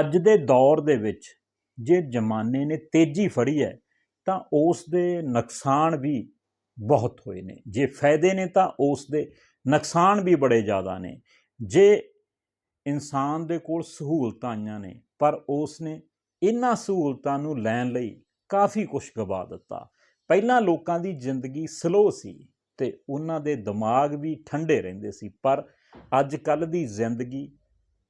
ਅੱਜ ਦੇ ਦੌਰ ਦੇ ਵਿੱਚ ਜੇ ਜ਼ਮਾਨੇ ਨੇ ਤੇਜ਼ੀ ਫੜੀ ਹੈ, ਤਾਂ ਉਸ ਦੇ ਨੁਕਸਾਨ ਵੀ ਬਹੁਤ ਹੋਏ ਨੇ। ਜੇ ਫਾਇਦੇ ਨੇ, ਤਾਂ ਉਸ ਦੇ ਨੁਕਸਾਨ ਵੀ ਬੜੇ ਜ਼ਿਆਦਾ ਨੇ। ਜੇ ਇਨਸਾਨ ਦੇ ਕੋਲ ਸਹੂਲਤਾਂ ਆਈਆਂ ਨੇ, ਪਰ ਉਸ ਨੇ ਇਹਨਾਂ ਸਹੂਲਤਾਂ ਨੂੰ ਲੈਣ ਲਈ ਕਾਫੀ ਕੁਝ ਗਵਾ ਦਿੱਤਾ। ਪਹਿਲਾਂ ਲੋਕਾਂ ਦੀ ਜ਼ਿੰਦਗੀ ਸਲੋ ਸੀ ਤੇ ਉਹਨਾਂ ਦੇ ਦਿਮਾਗ ਵੀ ਠੰਡੇ ਰਹਿੰਦੇ ਸੀ, ਪਰ ਅੱਜ ਕੱਲ ਦੀ ਜ਼ਿੰਦਗੀ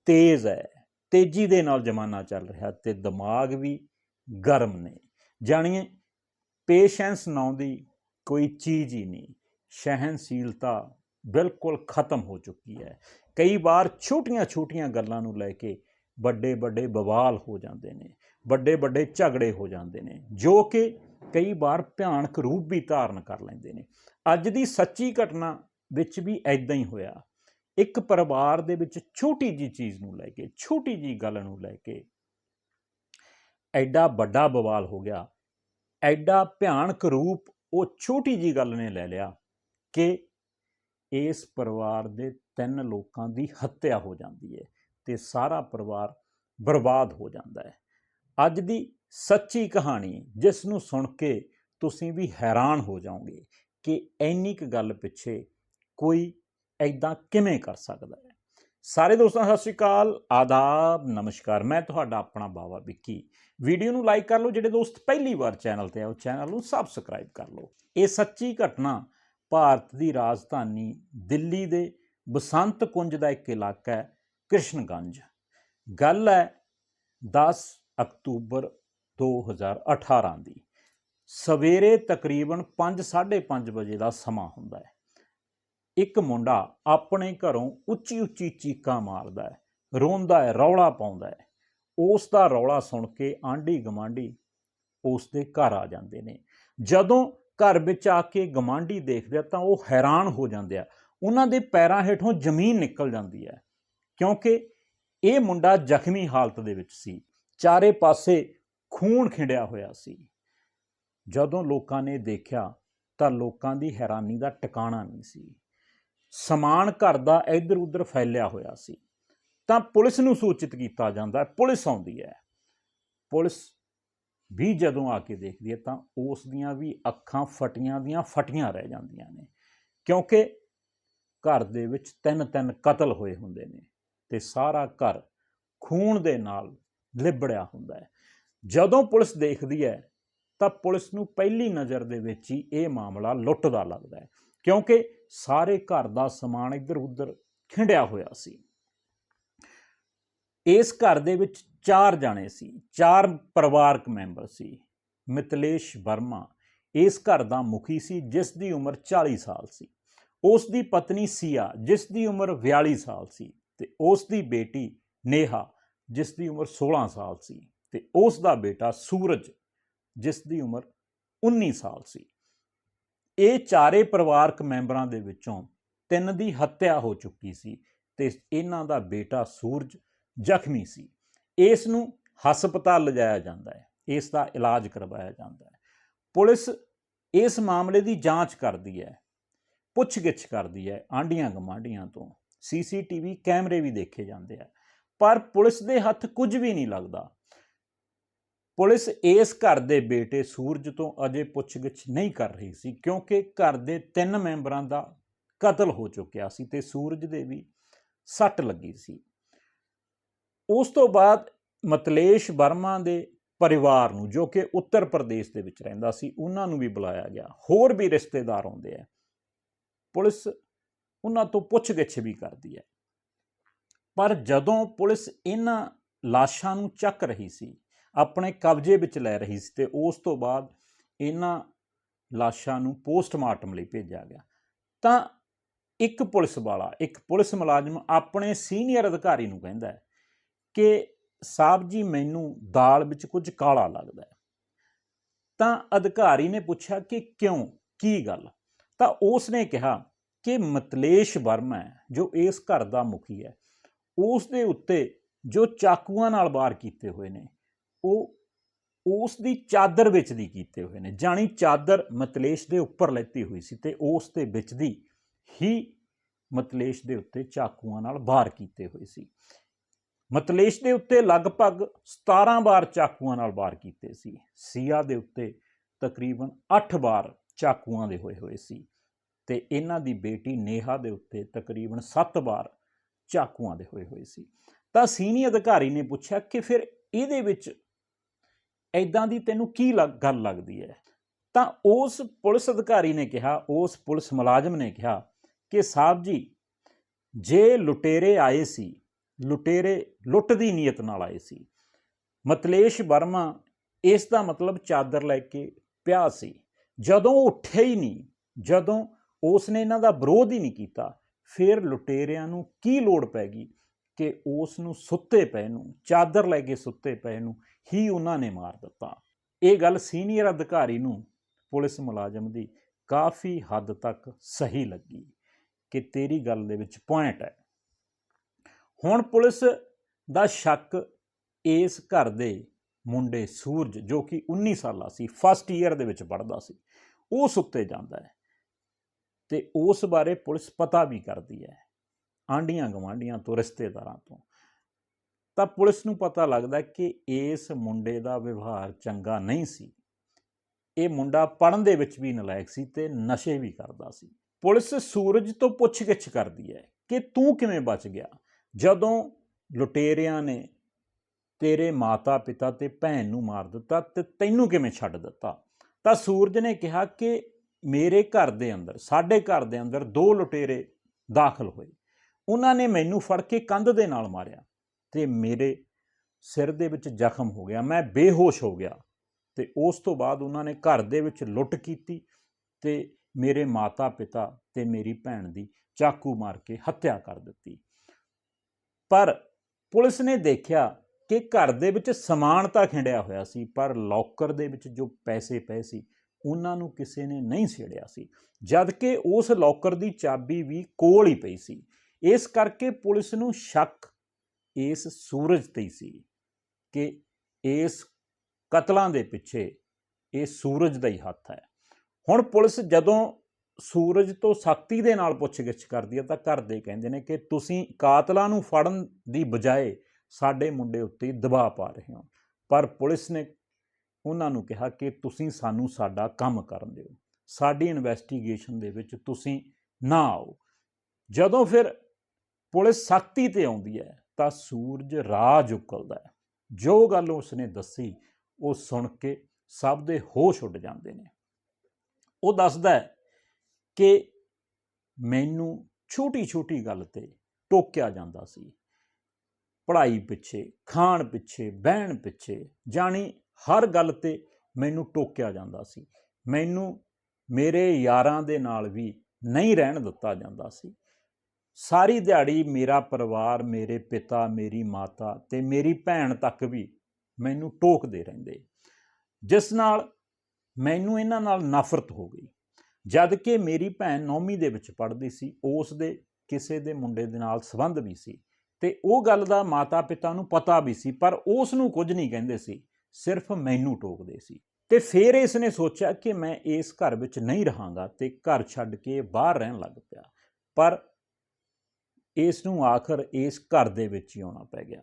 ਤੇਜ਼ ਹੈ। ਤੇਜ਼ੀ ਦੇ ਨਾਲ ਜ਼ਮਾਨਾ ਚੱਲ ਰਿਹਾ ਤੇ ਦਿਮਾਗ ਵੀ ਗਰਮ ਨੇ। ਜਾਣੀਏ, ਪੇਸ਼ੈਂਸ ਨਾਂ ਦੀ ਕੋਈ ਚੀਜ਼ ਹੀ ਨਹੀਂ ਸਹਿਨਸ਼ੀਲਤਾ ਬਿਲਕੁਲ ਖਤਮ ਹੋ ਚੁੱਕੀ ਹੈ। ਕਈ ਵਾਰ ਛੋਟੀਆਂ-ਛੋਟੀਆਂ ਗੱਲਾਂ ਨੂੰ ਲੈ ਕੇ ਵੱਡੇ-ਵੱਡੇ ਬਵਾਲ ਹੋ ਜਾਂਦੇ ਨੇ, ਵੱਡੇ-ਵੱਡੇ ਝਗੜੇ ਹੋ ਜਾਂਦੇ ਨੇ, ਜੋ ਕਿ ਕਈ ਵਾਰ ਭਿਆਨਕ ਰੂਪ ਵੀ ਧਾਰਨ ਕਰ ਲੈਂਦੇ ਨੇ। ਅੱਜ ਦੀ ਸੱਚੀ ਘਟਨਾ ਵਿੱਚ ਵੀ ਐਦਾਂ ਹੀ ਹੋਇਆ। ਇੱਕ ਪਰਿਵਾਰ ਦੇ ਵਿੱਚ ਛੋਟੀ ਜੀ ਚੀਜ਼ ਨੂੰ ਲੈ ਕੇ, ਛੋਟੀ ਜੀ ਗੱਲ ਨੂੰ ਲੈ ਕੇ ਐਡਾ ਵੱਡਾ ਬਵਾਲ ਹੋ ਗਿਆ। ਐਡਾ ਭਿਆਨਕ ਰੂਪ ਉਹ ਛੋਟੀ ਜੀ ਗੱਲ ਨੇ ਲੈ ਲਿਆ ਕਿ ਇਸ ਪਰਿਵਾਰ ਦੇ ਤਿੰਨ ਲੋਕਾਂ ਦੀ ਹੱਤਿਆ ਹੋ ਜਾਂਦੀ ਹੈ ਤੇ ਸਾਰਾ ਪਰਿਵਾਰ ਬਰਬਾਦ ਹੋ ਜਾਂਦਾ ਹੈ। ਅੱਜ ਦੀ ਸੱਚੀ ਕਹਾਣੀ ਜਿਸ ਨੂੰ ਸੁਣ ਕੇ ਤੁਸੀਂ ਵੀ ਹੈਰਾਨ ਹੋ ਜਾਓਗੇ ਕਿ ਇੰਨੀ ਕੁ ਗੱਲ ਪਿੱਛੇ ਕੋਈ ਐਦਾਂ ਕਿਵੇਂ ਕਰ ਸਕਦਾ ਹੈ? ਸਾਰੇ ਦੋਸਤਾਂ, ਸਤਿ ਸ਼੍ਰੀ ਅਕਾਲ। ਆਦਾਬ, ਨਮਸਕਾਰ। ਮੈਂ ਤੁਹਾਡਾ ਆਪਣਾ ਬਾਵਾ ਵਿੱਕੀ। ਵੀਡੀਓ ਨੂੰ ਲਾਈਕ ਕਰ ਲਓ, ਜਿਹੜੇ ਦੋਸਤ ਪਹਿਲੀ ਵਾਰ ਚੈਨਲ ਤੇ ਆਓ ਚੈਨਲ ਨੂੰ ਸਬਸਕ੍ਰਾਈਬ ਕਰ ਲਓ। ਇਹ ਸੱਚੀ ਘਟਨਾ ਭਾਰਤ ਦੀ ਰਾਜਧਾਨੀ ਦਿੱਲੀ ਦੇ ਬਸੰਤ ਕੁੰਜ ਦਾ ਇੱਕ ਇਲਾਕਾ ਹੈ, ਕ੍ਰਿਸ਼ਨਗੰਜ। ਗੱਲ ਹੈ 10 ਅਕਤੂਬਰ 2018 ਦੀ। ਸਵੇਰੇ ਤਕਰੀਬਨ 5:30 ਵਜੇ ਦਾ ਸਮਾਂ ਹੁੰਦਾ ਹੈ। ਇੱਕ ਮੁੰਡਾ ਆਪਣੇ ਘਰੋਂ ਉੱਚੀ ਉੱਚੀ ਚੀਕਾਂ ਮਾਰਦਾ ਹੈ, ਰੋਂਦਾ ਹੈ, ਰੌਲਾ ਪਾਉਂਦਾ ਹੈ। ਉਸ ਦਾ ਰੌਲਾ ਸੁਣ ਕੇ ਆਂਢੀ ਗਵਾਂਢੀ ਉਸ ਦੇ ਘਰ ਆ ਜਾਂਦੇ ਨੇ। ਜਦੋਂ ਘਰ ਵਿੱਚ ਆ ਕੇ ਗਵਾਂਢੀ ਦੇਖਦੇ ਆ ਤਾਂ ਉਹ ਹੈਰਾਨ ਹੋ ਜਾਂਦੇ ਆ। ਉਹਨਾਂ ਦੇ ਪੈਰਾਂ ਹੇਠੋਂ ਜ਼ਮੀਨ ਨਿਕਲ ਜਾਂਦੀ ਹੈ, ਕਿਉਂਕਿ ਇਹ ਮੁੰਡਾ ਜ਼ਖਮੀ ਹਾਲਤ ਦੇ ਵਿੱਚ ਸੀ। ਚਾਰੇ ਪਾਸੇ ਖੂਨ ਖਿੰਡਿਆ ਹੋਇਆ ਸੀ। ਜਦੋਂ ਲੋਕਾਂ ਨੇ ਦੇਖਿਆ ਤਾਂ ਲੋਕਾਂ ਦੀ ਹੈਰਾਨੀ ਦਾ ਟਿਕਾਣਾ ਨਹੀਂ ਸੀ। ਸਮਾਨ ਘਰ ਦਾ ਇੱਧਰ ਉੱਧਰ ਫੈਲਿਆ ਹੋਇਆ ਸੀ। ਤਾਂ ਪੁਲਿਸ ਨੂੰ ਸੂਚਿਤ ਕੀਤਾ ਜਾਂਦਾ ਹੈ, ਪੁਲਿਸ ਆਉਂਦੀ ਹੈ। ਪੁਲਿਸ ਵੀ ਜਦੋਂ ਆ ਕੇ ਦੇਖਦੀ ਹੈ ਤਾਂ ਉਸ ਦੀਆਂ ਵੀ ਅੱਖਾਂ ਫਟੀਆਂ ਦੀਆਂ ਫਟੀਆਂ ਰਹਿ ਜਾਂਦੀਆਂ ਨੇ। ਕਿਉਂਕਿ ਘਰ ਦੇ ਵਿੱਚ ਤਿੰਨ ਤਿੰਨ ਕਤਲ ਹੋਏ ਹੁੰਦੇ ਨੇ ਤੇ ਸਾਰਾ ਘਰ ਖੂਨ ਦੇ ਨਾਲ ਲਿਬੜਿਆ ਹੁੰਦਾ ਹੈ। ਜਦੋਂ ਪੁਲਿਸ ਦੇਖਦੀ ਹੈ ਤਾਂ ਪੁਲਿਸ ਨੂੰ ਪਹਿਲੀ ਨਜ਼ਰ ਦੇ ਵਿੱਚ ਹੀ ਇਹ ਮਾਮਲਾ ਲੁੱਟ ਦਾ ਲੱਗਦਾ ਹੈ। ਕਿਉਂਕਿ ਸਾਰੇ ਘਰ ਦਾ ਸਮਾਨ ਇੱਧਰ ਉੱਧਰ ਖਿੰਡਿਆ ਹੋਇਆ ਸੀ। ਇਸ ਘਰ ਦੇ ਵਿੱਚ ਚਾਰ ਜਾਣੇ ਸੀ, ਚਾਰ ਪਰਿਵਾਰਕ ਮੈਂਬਰ ਸੀ ਮਿਤਲੇਸ਼ ਵਰਮਾ। ਇਸ ਘਰ ਦਾ ਮੁਖੀ ਸੀ, ਜਿਸ ਦੀ ਉਮਰ 40 ਸਾਲ ਸੀ। ਉਸ ਦੀ ਪਤਨੀ ਸੀਆ, ਜਿਸ ਦੀ ਉਮਰ 42 ਸਾਲ ਸੀ ਤੇ ਉਸ ਦੀ ਬੇਟੀ ਨੇਹਾ, ਜਿਸ ਦੀ ਉਮਰ 16 ਸਾਲ ਸੀ ਤੇ ਉਸ ਦਾ ਬੇਟਾ ਸੂਰਜ, ਜਿਸ ਦੀ ਉਮਰ 19 ਸਾਲ ਸੀ। ਇਹ ਚਾਰੇ ਪਰਿਵਾਰਕ ਮੈਂਬਰਾਂ ਦੇ ਵਿੱਚੋਂ ਤਿੰਨ ਦੀ ਹੱਤਿਆ ਹੋ ਚੁੱਕੀ ਸੀ ਤੇ ਇਹਨਾਂ ਦਾ ਬੇਟਾ ਸੂਰਜ ਜ਼ਖਮੀ ਸੀ। ਇਸ ਨੂੰ ਹਸਪਤਾਲ ਲਿਜਾਇਆ ਜਾਂਦਾ ਹੈ। ਇਸ ਦਾ ਇਲਾਜ ਕਰਵਾਇਆ ਜਾਂਦਾ ਹੈ। ਪੁਲਿਸ ਇਸ ਮਾਮਲੇ ਦੀ ਜਾਂਚ ਕਰਦੀ ਹੈ, ਪੁੱਛਗਿੱਛ ਕਰਦੀ ਹੈ ਆਂਡੀਆਂ ਗਮਾਂਡੀਆਂ ਤੋਂ। ਸੀਸੀਟੀਵੀ ਕੈਮਰੇ ਵੀ ਦੇਖੇ ਜਾਂਦੇ ਆ। ਪਰ ਪੁਲਿਸ ਦੇ ਹੱਥ ਕੁਝ ਵੀ ਨਹੀਂ ਲੱਗਦਾ। ਪੁਲਿਸ ਇਸ ਘਰ ਦੇ ਬੇਟੇ ਸੂਰਜ ਤੋਂ ਅਜੇ ਪੁੱਛਗਿੱਛ ਨਹੀਂ ਕਰ ਰਹੀ ਸੀ, ਕਿਉਂਕਿ ਘਰ ਦੇ ਤਿੰਨ ਮੈਂਬਰਾਂ ਦਾ ਕਤਲ ਹੋ ਚੁੱਕਿਆ ਸੀ ਤੇ ਸੂਰਜ ਦੇ ਵੀ ਸੱਟ ਲੱਗੀ ਸੀ। ਉਸ ਤੋਂ ਬਾਅਦ ਮਤਲੇਸ਼ ਵਰਮਾ ਦੇ ਪਰਿਵਾਰ ਨੂੰ, ਜੋ ਕਿ ਉੱਤਰ ਪ੍ਰਦੇਸ਼ ਦੇ ਵਿੱਚ ਰਹਿੰਦਾ ਸੀ, ਉਹਨਾਂ ਨੂੰ ਵੀ ਬੁਲਾਇਆ ਗਿਆ। ਹੋਰ ਵੀ ਰਿਸ਼ਤੇਦਾਰ ਆਉਂਦੇ ਆ। ਪੁਲਿਸ ਉਹਨਾਂ ਤੋਂ ਪੁੱਛਗਿੱਛ ਵੀ ਕਰਦੀ ਹੈ। ਪਰ ਜਦੋਂ ਪੁਲਿਸ ਇਹਨਾਂ ਲਾਸ਼ਾਂ ਨੂੰ ਚੱਕ ਰਹੀ ਸੀ ਆਪਣੇ ਕਬਜ਼ੇ ਵਿੱਚ ਲੈ ਰਹੀ ਸੀ ਤੇ ਉਸ ਤੋਂ ਬਾਅਦ ਇਹਨਾਂ ਲਾਸ਼ਾਂ ਨੂੰ ਪੋਸਟਮਾਰਟਮ ਲਈ ਭੇਜਿਆ ਗਿਆ। ਤਾਂ ਇੱਕ ਪੁਲਿਸ ਵਾਲਾ, ਇੱਕ ਪੁਲਿਸ ਮੁਲਾਜ਼ਮ ਆਪਣੇ ਸੀਨੀਅਰ ਅਧਿਕਾਰੀ ਨੂੰ ਕਹਿੰਦਾ ਹੈ ਕਿ ਸਾਹਿਬ ਜੀ, ਮੈਨੂੰ ਦਾਲ ਵਿੱਚ ਕੁਝ ਕਾਲਾ ਲੱਗਦਾ ਹੈ। ਤਾਂ ਅਧਿਕਾਰੀ ਨੇ ਪੁੱਛਿਆ ਕਿ ਕਿਉਂ? ਕੀ ਗੱਲ? ਤਾਂ ਉਸ ਨੇ ਕਿਹਾ ਕਿ ਮਤਲੇਸ਼ ਵਰਮਾ ਜੋ ਇਸ ਘਰ ਦਾ ਮੁਖੀ ਹੈ। ਉਸ ਦੇ ਉੱਤੇ ਜੋ ਚਾਕੂਆਂ ਨਾਲ ਵਾਰ ਕੀਤੇ ਹੋਏ ਨੇ ਉਹ ਉਸ ਦੀ ਚਾਦਰ ਵਿੱਚ ਦੀ ਕੀਤੇ ਹੋਏ ਨੇ, ਜਾਣੀ ਚਾਦਰ ਮਤਲੇਸ਼ ਦੇ ਉੱਪਰ ਲੈਤੀ ਹੋਈ ਸੀ ਤੇ ਉਸ ਦੇ ਵਿੱਚ ਦੀ ਹੀ ਮਤਲੇਸ਼ ਦੇ ਉੱਤੇ ਚਾਕੂਆਂ ਨਾਲ ਵਾਰ ਕੀਤੇ ਹੋਏ ਸੀ। ਮਤਲੇਸ਼ ਦੇ ਉੱਤੇ ਲਗਭਗ 17 ਵਾਰ ਚਾਕੂਆਂ ਨਾਲ ਵਾਰ ਕੀਤੇ ਸੀ। ਸੀਆ ਦੇ ਉੱਤੇ ਤਕਰੀਬਨ 8 ਵਾਰ ਚਾਕੂਆਂ ਦੇ ਹੋਏ ਹੋਏ ਸੀ ਤੇ ਇਹਨਾਂ ਦੀ ਬੇਟੀ ਨੇਹਾ ਦੇ ਉੱਤੇ ਤਕਰੀਬਨ 7 ਵਾਰ ਚਾਕੂਆਂ ਦੇ ਹੋਏ ਹੋਏ ਸੀ। ਤਾਂ ਸੀਨੀਅਰ ਅਧਿਕਾਰੀ ਨੇ ਪੁੱਛਿਆ ਕਿ ਫਿਰ ਇਹਦੇ ਵਿੱਚ ਐਦਾਂ ਦੀ ਤੈਨੂੰ ਕੀ ਲੱਗ- ਗੱਲ ਲੱਗਦੀ ਹੈ? ਤਾਂ ਉਸ ਪੁਲਿਸ ਅਧਿਕਾਰੀ ਨੇ ਕਿਹਾ, ਉਸ ਪੁਲਿਸ ਮੁਲਾਜ਼ਮ ਨੇ ਕਿਹਾ ਕਿ ਸਾਹਿਬ ਜੀ, ਜੇ ਲੁਟੇਰੇ ਆਏ ਸੀ, ਲੁਟੇਰੇ ਲੁੱਟ ਦੀ ਨੀਅਤ ਨਾਲ ਆਏ ਸੀ, ਮਤਲੇਸ਼ ਵਰਮਾ ਇਸ ਦਾ ਮਤਲਬ ਚਾਦਰ ਲੈ ਕੇ ਪਿਆ ਸੀ, ਜਦੋਂ ਉੱਠਿਆ ਹੀ ਨਹੀਂ, ਜਦੋਂ ਉਸ ਨੇ ਇਹਨਾਂ ਦਾ ਵਿਰੋਧ ਹੀ ਨਹੀਂ ਕੀਤਾ, ਫਿਰ ਲੁਟੇਰਿਆਂ ਨੂੰ ਕੀ ਲੋੜ ਪੈ ਗਈ ਕਿ ਉਸ ਨੂੰ ਸੁੱਤੇ ਪਏ ਨੂੰ, ਚਾਦਰ ਲੈ ਕੇ ਸੁੱਤੇ ਪਏ ਨੂੰ ਹੀ ਉਹਨਾਂ ਨੇ ਮਾਰ ਦਿੱਤਾ। ਇਹ ਗੱਲ ਸੀਨੀਅਰ ਅਧਿਕਾਰੀ ਨੂੰ ਪੁਲਿਸ ਮੁਲਾਜ਼ਮ ਦੀ ਕਾਫੀ ਹੱਦ ਤੱਕ ਸਹੀ ਲੱਗੀ ਕਿ ਤੇਰੀ ਗੱਲ ਦੇ ਵਿੱਚ ਪੁਆਇੰਟ ਹੈ। ਹੁਣ ਪੁਲਿਸ ਦਾ ਸ਼ੱਕ ਇਸ ਘਰ ਦੇ ਮੁੰਡੇ ਸੂਰਜ, ਜੋ ਕਿ 19 ਸਾਲਾ ਸੀ ਫਸਟ ਈਅਰ ਦੇ ਵਿੱਚ ਪੜ੍ਹਦਾ ਸੀ ਉਹ ਸੁੱਤੇ ਜਾਂਦਾ ਹੈ ਤੇ ਉਸ ਬਾਰੇ ਪੁਲਿਸ ਪਤਾ ਵੀ ਕਰਦੀ ਹੈ ਆਂਡੀਆਂ ਗਵਾਂਡੀਆਂ ਤੋਂ, ਰਿਸ਼ਤੇਦਾਰਾਂ ਤੋਂ। ਤਾਂ ਪੁਲਿਸ ਨੂੰ ਪਤਾ ਲੱਗਦਾ ਕਿ ਇਸ ਮੁੰਡੇ ਦਾ ਵਿਵਹਾਰ ਚੰਗਾ ਨਹੀਂ ਸੀ। ਇਹ ਮੁੰਡਾ ਪੜਨ ਦੇ ਵਿੱਚ ਵੀ ਨਲਾਇਕ ਸੀ ਤੇ ਨਸ਼ੇ ਵੀ ਕਰਦਾ ਸੀ। ਪੁਲਿਸ ਸੂਰਜ ਤੋਂ ਪੁੱਛਗਿੱਛ ਕਰਦੀ ਹੈ ਕਿ ਤੂੰ ਕਿਵੇਂ ਬਚ ਗਿਆ? ਜਦੋਂ ਲੁਟੇਰਿਆਂ ਨੇ ਤੇਰੇ ਮਾਤਾ ਪਿਤਾ ਤੇ ਭੈਣ ਨੂੰ ਮਾਰ ਦਿੱਤਾ ਤੇ ਤੈਨੂੰ ਕਿਵੇਂ ਛੱਡ ਦਿੱਤਾ? ਤਾਂ ਸੂਰਜ ਨੇ ਕਿਹਾ ਕਿ ਮੇਰੇ ਘਰ ਦੇ ਅੰਦਰ, ਸਾਡੇ ਘਰ ਦੇ ਅੰਦਰ ਦੋ ਲੁਟੇਰੇ ਦਾਖਲ ਹੋਏ। ਉਹਨਾਂ ਨੇ ਮੈਨੂੰ ਫੜ ਕੇ ਕੰਧ ਦੇ ਨਾਲ ਮਾਰਿਆ। ਤੇ ਮੇਰੇ ਸਿਰ ਦੇ ਵਿੱਚ ਜ਼ਖਮ ਹੋ ਗਿਆ, ਮੈਂ ਬੇਹੋਸ਼ ਹੋ ਗਿਆ ਤੇ ਉਸ ਤੋਂ ਬਾਅਦ ਉਹਨਾਂ ਨੇ ਘਰ ਦੇ ਵਿੱਚ ਲੁੱਟ ਕੀਤੀ ਤੇ ਮੇਰੇ ਮਾਤਾ ਪਿਤਾ ਤੇ ਮੇਰੀ ਭੈਣ ਦੀ ਚਾਕੂ ਮਾਰ ਕੇ ਹੱਤਿਆ ਕਰ ਦਿੱਤੀ। ਪਰ ਪੁਲਿਸ ਨੇ ਦੇਖਿਆ ਕਿ ਘਰ ਦੇ ਵਿੱਚ ਸਮਾਨ ਤਾਂ ਖਿੰਡਿਆ ਹੋਇਆ ਸੀ, ਪਰ ਲੋਕਰ ਦੇ ਵਿੱਚ ਜੋ ਪੈਸੇ ਪਏ ਸੀ, ਉਹਨਾਂ ਨੂੰ ਕਿਸੇ ਨੇ ਨਹੀਂ ਛੇੜਿਆ ਸੀ ਜਦ ਕਿ ਉਸ ਲੋਕਰ ਦੀ ਚਾਬੀ ਵੀ ਕੋਲ ਹੀ ਪਈ ਸੀ। ਇਸ ਕਰਕੇ ਪੁਲਿਸ ਨੂੰ ਸ਼ੱਕ ਇਸ ਸੂਰਜ ਤੇ ਹੀ ਸੀ ਕਿ ਇਸ ਕਤਲਾਂ ਦੇ ਪਿੱਛੇ ਇਹ ਸੂਰਜ ਦਾ ਹੀ ਹੱਥ ਹੈ। ਹੁਣ ਪੁਲਿਸ ਜਦੋਂ ਸੂਰਜ ਤੋਂ ਸਖਤੀ ਦੇ ਨਾਲ ਪੁੱਛਗਿੱਛ ਕਰਦੀ ਹੈ ਤਾਂ ਘਰ ਦੇ ਕਹਿੰਦੇ ਨੇ ਕਿ ਤੁਸੀਂ ਕਾਤਲਾਂ ਨੂੰ ਫੜਨ ਦੀ ਬਜਾਏ ਸਾਡੇ ਮੁੰਡੇ ਉੱਤੇ ਦਬਾਅ ਪਾ ਰਹੇ ਹੋ। ਪਰ ਪੁਲਿਸ ਨੇ ਉਹਨਾਂ ਨੂੰ ਕਿਹਾ ਕਿ ਤੁਸੀਂ ਸਾਨੂੰ ਸਾਡਾ ਕੰਮ ਕਰਨ ਦਿਓ। ਸਾਡੀ ਇਨਵੈਸਟੀਗੇਸ਼ਨ ਦੇ ਵਿੱਚ ਤੁਸੀਂ ਨਾ ਆਓ। ਜਦੋਂ ਫਿਰ ਪੁਲਿਸ ਸਖਤੀ ਤੇ ਆਉਂਦੀ ਹੈ ਤਾਂ ਸੂਰਜ ਰਾਜ ਉਕਲਦਾ ਹੈ। ਜੋ ਗੱਲ ਉਸਨੇ ਦੱਸੀ, ਉਹ ਸੁਣ ਕੇ ਸਭ ਦੇ ਹੋਸ਼ ਉੱਡ ਜਾਂਦੇ ਨੇ। ਉਹ ਦੱਸਦਾ ਹੈ ਕਿ ਮੈਨੂੰ ਛੋਟੀ ਛੋਟੀ ਗੱਲ ਤੇ ਟੋਕਿਆ ਜਾਂਦਾ ਸੀ। ਪੜ੍ਹਾਈ ਪਿੱਛੇ, ਖਾਣ ਪਿੱਛੇ, ਬਹਿਣ ਪਿੱਛੇ, ਜਾਣੀ ਹਰ ਗੱਲ ਤੇ ਮੈਨੂੰ ਟੋਕਿਆ ਜਾਂਦਾ ਸੀ। ਮੈਨੂੰ ਮੇਰੇ ਯਾਰਾਂ ਦੇ ਨਾਲ ਵੀ ਨਹੀਂ ਰਹਿਣ ਦਿੱਤਾ ਜਾਂਦਾ ਸੀ। ਸਾਰੀ ਦਿਹਾੜੀ ਮੇਰਾ ਪਰਿਵਾਰ, ਮੇਰੇ ਪਿਤਾ, ਮੇਰੀ ਮਾਤਾ ਤੇ ਮੇਰੀ ਭੈਣ ਤੱਕ ਵੀ ਮੈਨੂੰ ਟੋਕਦੇ ਰਹਿੰਦੇ। ਜਿਸ ਨਾਲ ਮੈਨੂੰ ਇਹਨਾਂ ਨਾਲ ਨਫ਼ਰਤ ਹੋ ਗਈ। ਜਦ ਕਿ ਮੇਰੀ ਭੈਣ ਨੌਵੀਂ ਦੇ ਵਿੱਚ ਪੜ੍ਹਦੀ ਸੀ, ਉਸ ਦੇ ਕਿਸੇ ਦੇ ਮੁੰਡੇ ਦੇ ਨਾਲ ਸੰਬੰਧ ਵੀ ਸੀ ਤੇ ਉਹ ਗੱਲ ਦਾ ਮਾਤਾ ਪਿਤਾ ਨੂੰ ਪਤਾ ਵੀ ਸੀ, ਪਰ ਉਸ ਨੂੰ ਕੁਝ ਨਹੀਂ ਕਹਿੰਦੇ ਸੀ, ਸਿਰਫ ਮੈਨੂੰ ਟੋਕਦੇ ਸੀ। ਤੇ ਫਿਰ ਇਸ ਨੇ ਸੋਚਿਆ ਕਿ ਮੈਂ ਇਸ ਘਰ ਵਿੱਚ ਨਹੀਂ ਰਹਾਂਗਾ ਤੇ ਘਰ ਛੱਡ ਕੇ ਬਾਹਰ ਰਹਿਣ ਲੱਗ ਪਿਆ। ਪਰ ਇਸ ਨੂੰ ਆਖਰ ਇਸ ਘਰ ਦੇ ਵਿੱਚ ਹੀ ਆਉਣਾ ਪੈ ਗਿਆ।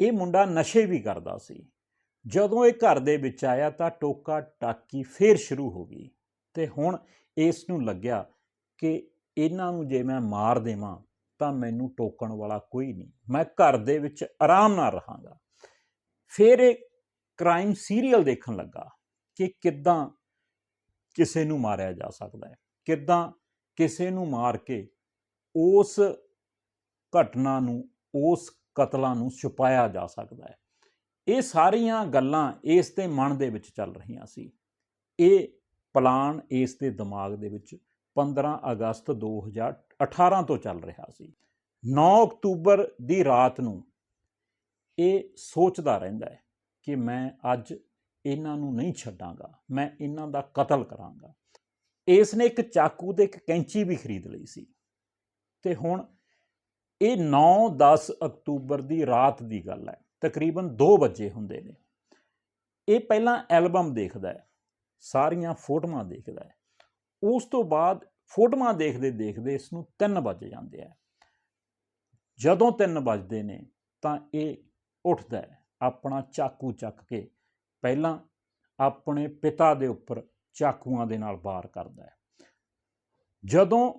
ਇਹ ਮੁੰਡਾ ਨਸ਼ੇ ਵੀ ਕਰਦਾ ਸੀ। ਜਦੋਂ ਇਹ ਘਰ ਦੇ ਵਿੱਚ ਆਇਆ ਤਾਂ ਟੋਕਾ ਟਾਕੀ ਫੇਰ ਸ਼ੁਰੂ ਹੋ ਗਈ ਤੇ ਹੁਣ ਇਸ ਨੂੰ ਲੱਗਿਆ ਕਿ ਇਹਨਾਂ ਨੂੰ ਜੇ ਮੈਂ ਮਾਰ ਦੇਵਾਂ ਤਾਂ ਮੈਨੂੰ ਟੋਕਣ ਵਾਲਾ ਕੋਈ ਨਹੀਂ। ਮੈਂ ਘਰ ਦੇ ਵਿੱਚ ਆਰਾਮ ਨਾਲ ਰਹਾਂਗਾ। ਫਿਰ ਇਹ ਕ੍ਰਾਈਮ ਸੀਰੀਅਲ ਦੇਖਣ ਲੱਗਾ ਕਿ ਕਿੱਦਾਂ ਕਿਸੇ ਨੂੰ ਮਾਰਿਆ ਜਾ ਸਕਦਾ ਹੈ। ਕਿੱਦਾਂ ਕਿਸੇ ਨੂੰ ਮਾਰ ਕੇ ਉਸ ਘਟਨਾ ਨੂੰ, ਉਸ ਕਤਲਾਂ ਨੂੰ ਛੁਪਾਇਆ ਜਾ ਸਕਦਾ ਹੈ। ਇਹ ਸਾਰੀਆਂ ਗੱਲਾਂ ਇਸ ਦੇ ਮਨ ਦੇ ਵਿੱਚ ਚੱਲ ਰਹੀਆਂ ਸੀ। ਇਹ ਪਲਾਨ ਇਸ ਦੇ ਦਿਮਾਗ ਦੇ ਵਿੱਚ 15 ਅਗਸਤ 2018 ਤੋਂ ਚੱਲ ਰਿਹਾ ਸੀ। 9 ਅਕਤੂਬਰ ਦੀ ਰਾਤ ਨੂੰ ਇਹ ਸੋਚਦਾ ਰਹਿੰਦਾ ਹੈ ਕਿ ਮੈਂ ਅੱਜ ਇਹਨਾਂ ਨੂੰ ਨਹੀਂ ਛੱਡਾਂਗਾ, ਮੈਂ ਇਹਨਾਂ ਦਾ ਕਤਲ ਕਰਾਂਗਾ। ਇਸ ਨੇ ਇੱਕ ਚਾਕੂ ਤੇ ਇੱਕ ਕੈਂਚੀ ਵੀ ਖਰੀਦ ਲਈ ਸੀ। ਤੇ ਹੁਣ ਇਹ 9-10 ਅਕਤੂਬਰ ਦੀ ਰਾਤ ਦੀ ਗੱਲ ਹੈ। ਤਕਰੀਬਨ 2 ਵਜੇ ਹੁੰਦੇ ਨੇ। ਇਹ ਪਹਿਲਾਂ ਐਲਬਮ ਦੇਖਦਾ ਹੈ। ਸਾਰੀਆਂ ਫੋਟੋਆਂ ਦੇਖਦਾ ਹੈ। ਉਸ ਤੋਂ ਬਾਅਦ ਫੋਟੋਆਂ ਦੇਖਦੇ ਦੇਖਦੇ ਇਸ ਨੂੰ 3 ਵੱਜ ਜਾਂਦੇ ਆ ਜਦੋਂ 3 ਵੱਜਦੇ ਨੇ ਤਾਂ ਇਹ ਉੱਠਦਾ ਹੈ। ਆਪਣਾ ਚਾਕੂ ਚੱਕ ਕੇ ਪਹਿਲਾਂ ਆਪਣੇ ਪਿਤਾ ਦੇ ਉੱਪਰ ਚਾਕੂਆਂ ਦੇ ਨਾਲ ਵਾਰ ਕਰਦਾ ਹੈ। ਜਦੋਂ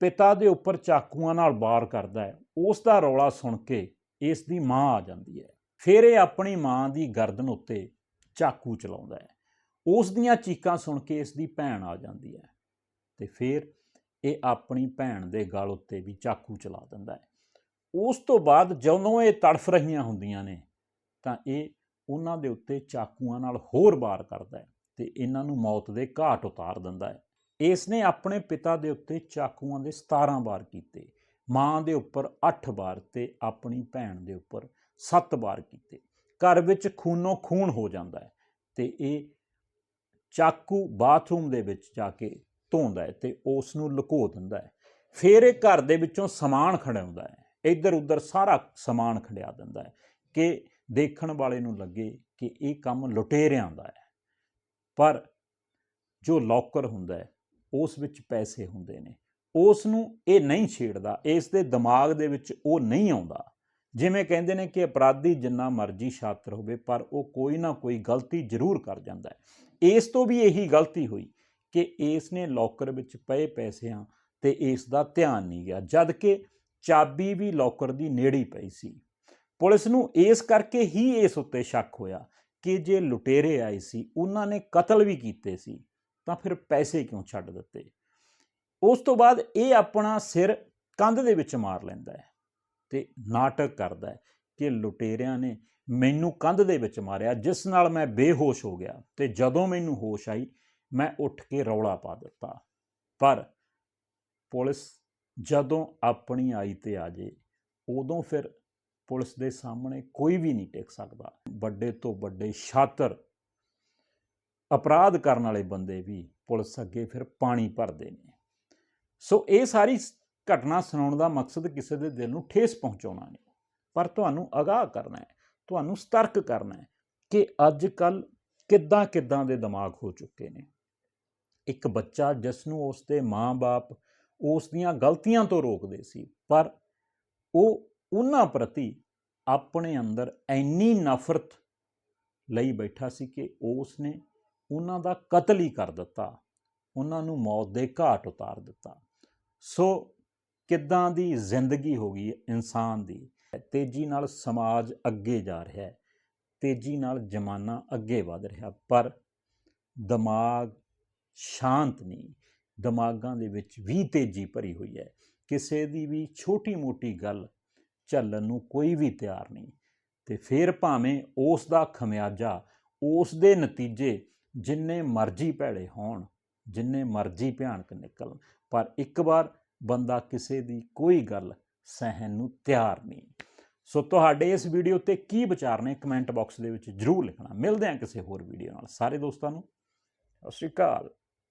ਪਿਤਾ ਦੇ ਉੱਪਰ ਚਾਕੂਆਂ ਨਾਲ ਵਾਰ ਕਰਦਾ ਹੈ। ਉਸ ਦਾ ਰੌਲਾ ਸੁਣ ਕੇ ਇਸ ਦੀ ਮਾਂ ਆ ਜਾਂਦੀ ਹੈ। ਫਿਰ ਇਹ ਆਪਣੀ ਮਾਂ ਦੀ ਗਰਦਨ ਉੱਤੇ ਚਾਕੂ ਚਲਾਉਂਦਾ ਹੈ। ਉਸ ਦੀਆਂ ਚੀਕਾਂ ਸੁਣ ਕੇ ਇਸ ਦੀ ਭੈਣ ਆ ਜਾਂਦੀ ਹੈ ਤੇ ਫਿਰ ਇਹ ਆਪਣੀ ਭੈਣ ਦੇ ਗਲ ਉੱਤੇ ਵੀ ਚਾਕੂ ਚਲਾ ਦਿੰਦਾ ਹੈ। ਉਸ ਤੋਂ ਬਾਅਦ ਜਦੋਂ ਇਹ ਤੜਫ ਰਹੀਆਂ ਹੁੰਦੀਆਂ ਨੇ, ਤਾਂ ਇਹ ਉਹਨਾਂ ਦੇ ਉੱਤੇ ਚਾਕੂਆਂ ਨਾਲ ਹੋਰ ਵਾਰ ਕਰਦਾ ਹੈ ਤੇ ਇਹਨਾਂ ਨੂੰ ਮੌਤ ਦੇ ਘਾਟ ਉਤਾਰ ਦਿੰਦਾ ਹੈ। ਇਸ ਨੇ ਆਪਣੇ ਪਿਤਾ ਦੇ ਉੱਤੇ ਚਾਕੂਆਂ ਦੇ 17 ਵਾਰ ਕੀਤੇ, ਮਾਂ ਦੇ ਉੱਪਰ 8 ਵਾਰ ਤੇ ਆਪਣੀ ਭੈਣ ਦੇ ਉੱਪਰ 7 ਵਾਰ ਕੀਤੇ। ਘਰ ਵਿੱਚ ਖੂਨੋ ਖੂਨ ਹੋ ਜਾਂਦਾ ਹੈ ਤੇ ਇਹ ਚਾਕੂ ਬਾਥਰੂਮ ਦੇ ਵਿੱਚ ਜਾ ਕੇ ਧੋਂਦਾ ਹੈ ਤੇ ਉਸ ਨੂੰ ਲੁਕੋ ਦਿੰਦਾ ਹੈ। ਫਿਰ ਇਹ ਘਰ ਦੇ ਵਿੱਚੋਂ ਸਮਾਨ ਖੜਾਉਂਦਾ ਹੈ। ਇੱਧਰ ਉੱਧਰ ਸਾਰਾ ਸਮਾਨ ਖੜਿਆ ਦਿੰਦਾ ਹੈ ਕਿ ਦੇਖਣ ਵਾਲੇ ਨੂੰ ਲੱਗੇ ਕਿ ਇਹ ਕੰਮ ਲੁਟੇਰਿਆਂ ਦਾ ਹੈ। ਪਰ ਜੋ ਲੋਕਰ ਹੁੰਦਾ ਹੈ ਉਸ ਵਿੱਚ ਪੈਸੇ ਹੁੰਦੇ ਨੇ। ਉਸ ਨੂੰ ਇਹ ਨਹੀਂ ਛੇੜਦਾ, ਇਸ ਦੇ ਦਿਮਾਗ ਦੇ ਵਿੱਚ ਉਹ ਨਹੀਂ ਆਉਂਦਾ। ਜਿਵੇਂ ਕਹਿੰਦੇ ਨੇ ਕਿ ਅਪਰਾਧੀ ਜਿੰਨਾ ਮਰਜ਼ੀ ਛਾਤਰ ਹੋਵੇ, ਪਰ ਉਹ ਕੋਈ ਨਾ ਕੋਈ ਗਲਤੀ ਜ਼ਰੂਰ ਕਰ ਜਾਂਦਾ ਹੈ। ਇਸ ਤੋਂ ਵੀ ਇਹੀ ਗਲਤੀ ਹੋਈ ਕਿ ਇਸ ਨੇ ਲੋਕਰ ਵਿੱਚ ਪਏ ਪੈਸਿਆਂ ਤੇ ਇਸ ਦਾ ਧਿਆਨ ਨਹੀਂ ਗਿਆ, ਜਦ ਕਿ ਚਾਬੀ ਵੀ ਲੋਕਰ ਦੀ ਨੇੜੇ ਪਈ ਸੀ। ਪੁਲਿਸ ਨੂੰ ਇਸ ਕਰਕੇ ਹੀ ਇਸ ਉੱਤੇ ਸ਼ੱਕ ਹੋਇਆ ਕਿ ਜੇ ਲੁਟੇਰੇ ਆਏ ਸੀ, ਉਹਨਾਂ ਨੇ ਕਤਲ ਵੀ ਕੀਤੇ ਸੀ। ਤਾਂ ਫਿਰ ਪੈਸੇ ਕਿਉਂ ਛੱਡ ਦਿੱਤੇ? ਉਸ ਤੋਂ ਬਾਅਦ ਇਹ ਆਪਣਾ ਸਿਰ ਕੰਧ ਦੇ ਵਿੱਚ ਮਾਰ ਲੈਂਦਾ ਹੈ ਤੇ ਨਾਟਕ ਕਰਦਾ ਹੈ ਕਿ ਲੁਟੇਰਿਆਂ ਨੇ ਮੈਨੂੰ ਕੰਧ ਦੇ ਵਿੱਚ ਮਾਰਿਆ, ਜਿਸ ਨਾਲ ਮੈਂ ਬੇਹੋਸ਼ ਹੋ ਗਿਆ ਤੇ ਜਦੋਂ ਮੈਨੂੰ ਹੋਸ਼ ਆਈ, ਮੈਂ ਉੱਠ ਕੇ ਰੌਲਾ ਪਾ ਦਿੱਤਾ। ਪਰ ਪੁਲਿਸ ਜਦੋਂ ਆਪਣੀ ਆਈ ਤੇ ਆ ਜੇ, ਉਦੋਂ ਫਿਰ ਪੁਲਿਸ ਦੇ ਸਾਹਮਣੇ ਕੋਈ ਵੀ ਨਹੀਂ ਟਿਕ ਸਕਦਾ। ਵੱਡੇ ਤੋਂ ਵੱਡੇ ਛਾਤਰ ਅਪਰਾਧ ਕਰਨ ਵਾਲੇ ਬੰਦੇ ਵੀ ਪੁਲਿਸ ਅੱਗੇ ਫਿਰ ਪਾਣੀ ਭਰਦੇ ਨੇ। ਸੋ ਇਹ ਸਾਰੀ ਘਟਨਾ ਸੁਣਾਉਣ ਦਾ ਮਕਸਦ ਕਿਸੇ ਦੇ ਦਿਲ ਨੂੰ ਠੇਸ ਪਹੁੰਚਾਉਣਾ ਨਹੀਂ। ਪਰ ਤੁਹਾਨੂੰ ਅਗਾਹ ਕਰਨਾ ਹੈ, ਤੁਹਾਨੂੰ ਸਤਰਕ ਕਰਨਾ ਹੈ ਕਿ ਅੱਜ ਕੱਲ ਕਿੱਦਾਂ ਕਿੱਦਾਂ ਦੇ ਦਿਮਾਗ ਹੋ ਚੁੱਕੇ ਨੇ। ਇੱਕ ਬੱਚਾ ਜਿਸ ਨੂੰ ਉਸ ਦੇ ਮਾਂ-ਬਾਪ ਉਸ ਦੀਆਂ ਗਲਤੀਆਂ ਤੋਂ ਰੋਕਦੇ ਸੀ, ਪਰ ਉਹ ਉਹਨਾਂ ਪ੍ਰਤੀ ਆਪਣੇ ਅੰਦਰ ਇੰਨੀ ਨਫ਼ਰਤ ਲਈ ਬੈਠਾ ਸੀ ਕਿ ਉਸ ਨੇ ਉਹਨਾਂ ਦਾ ਕਤਲ ਹੀ ਕਰ ਦਿੱਤਾ। ਉਹਨਾਂ ਨੂੰ ਮੌਤ ਦੇ ਘਾਟ ਉਤਾਰ ਦਿੱਤਾ। ਸੋ ਕਿੱਦਾਂ ਦੀ ਜ਼ਿੰਦਗੀ ਹੋ ਗਈ ਇਨਸਾਨ ਦੀ? ਤੇਜ਼ੀ ਨਾਲ ਸਮਾਜ ਅੱਗੇ ਜਾ ਰਿਹਾ ਹੈ। ਤੇਜ਼ੀ ਨਾਲ ਜ਼ਮਾਨਾ ਅੱਗੇ ਵਧ ਰਿਹਾ ਪਰ ਦਿਮਾਗ ਸ਼ਾਂਤ ਨਹੀਂ। ਦਿਮਾਗਾਂ ਦੇ ਵਿੱਚ ਵੀ ਤੇਜ਼ੀ ਭਰੀ ਹੋਈ ਹੈ। ਕਿਸੇ ਦੀ ਵੀ ਛੋਟੀ-ਮੋਟੀ ਗੱਲ ਝੱਲਣ ਨੂੰ ਕੋਈ ਵੀ ਤਿਆਰ ਨਹੀਂ। ਤੇ ਫਿਰ ਭਾਵੇਂ ਉਸ ਦਾ ਖਮਿਆਜਾ, ਉਸ ਦੇ ਨਤੀਜੇ ਜਿੰਨੇ ਮਰਜ਼ੀ ਭੈੜੇ ਹੋਣ, ਜਿੰਨੇ ਮਰਜ਼ੀ ਭਿਆਨਕ ਨਿਕਲਣ, ਪਰ ਇੱਕ ਵਾਰ ਬੰਦਾ ਕਿਸੇ ਦੀ ਕੋਈ ਗੱਲ ਸਹਿਣ ਨੂੰ ਤਿਆਰ ਨਹੀਂ। ਸੋ ਤੁਹਾਡੇ ਇਸ ਵੀਡੀਓ ਤੇ ਕੀ ਵਿਚਾਰ ਨੇ ਕਮੈਂਟ ਬਾਕਸ ਦੇ ਵਿੱਚ ਜਰੂਰ ਲਿਖਣਾ। ਮਿਲਦੇ ਹਾਂ ਕਿਸੇ ਹੋਰ ਵੀਡੀਓ ਨਾਲ। ਸਾਰੇ ਦੋਸਤਾਂ ਨੂੰ, ਸਤਿ ਸ਼੍ਰੀ ਅਕਾਲ।